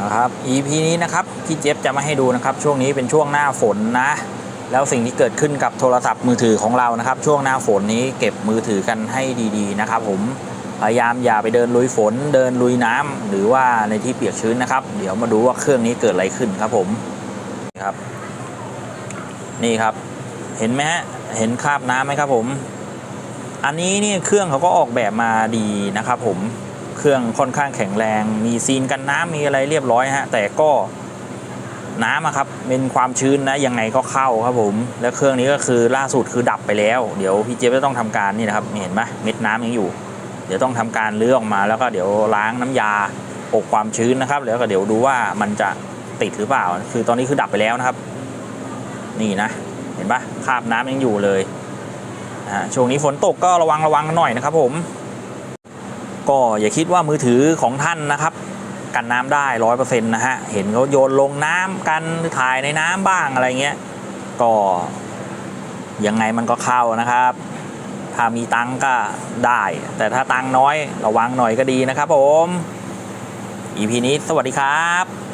นะครับ EP นี้นะครับพี่เจฟจะมาให้ดูนะครับ ช่วงนี้เป็นช่วงหน้าฝนนะ แล้วสิ่งที่เกิดขึ้นกับโทรศัพท์มือถือของเรานะครับ ช่วงหน้าฝนนี้เก็บมือถือกันให้ดีๆนะครับ ผมพยายามอย่าไปเดินลุยฝน เดินลุยน้ำหรือว่าในที่เปียกชื้นนะครับ เดี๋ยวมาดูว่าเครื่องนี้เกิดอะไรขึ้นครับผมนี่ครับ นี่ครับ เห็นไหมฮะเห็นคราบน้ำไหมครับผม อันนี้นี่เครื่องเขาก็ออกแบบมาดีนะครับผม เครื่องค่อนข้างแข็งแรง มีซีนกันน้ำมีอะไรเรียบร้อยฮะ แต่ก็น้ำครับเป็นความชื้นนะยังไงก็เข้าครับผม แล้วเครื่องนี้ก็คือล่าสุดคือดับไปแล้ว เดี๋ยวพี่เจี๊ยบจะต้องทำการนี่นะครับเห็นไหมเม็ดน้ำยังอยู่ เดี๋ยวต้องทำการเลื้อออกมาแล้วก็เดี๋ยวล้างน้ำยาอบความชื้นนะครับ แล้วก็เดี๋ยวดูว่ามันจะติดหรือเปล่า คือตอนนี้คือดับไปแล้วนะครับ นี่นะ เห็นปะคราบน้ำยังอยู่เลยฮะช่วงนี้ฝนตกก็ระวังระวังกันหน่อยนะครับผม ก็อย่าคิดว่ามือถือของท่านนะครับ กันน้ำได้ร้อยเปอร์เซ็นต์นะฮะ เห็นเขาโยนลงน้ำกันถ่ายในน้ำบ้างอะไรเงี้ย ก็ยังไงมันก็เข้านะครับ ถ้ามีตังก็ได้ แต่ถ้าตังน้อยระวังหน่อยก็ดีนะครับผม EP นี้สวัสดีครับ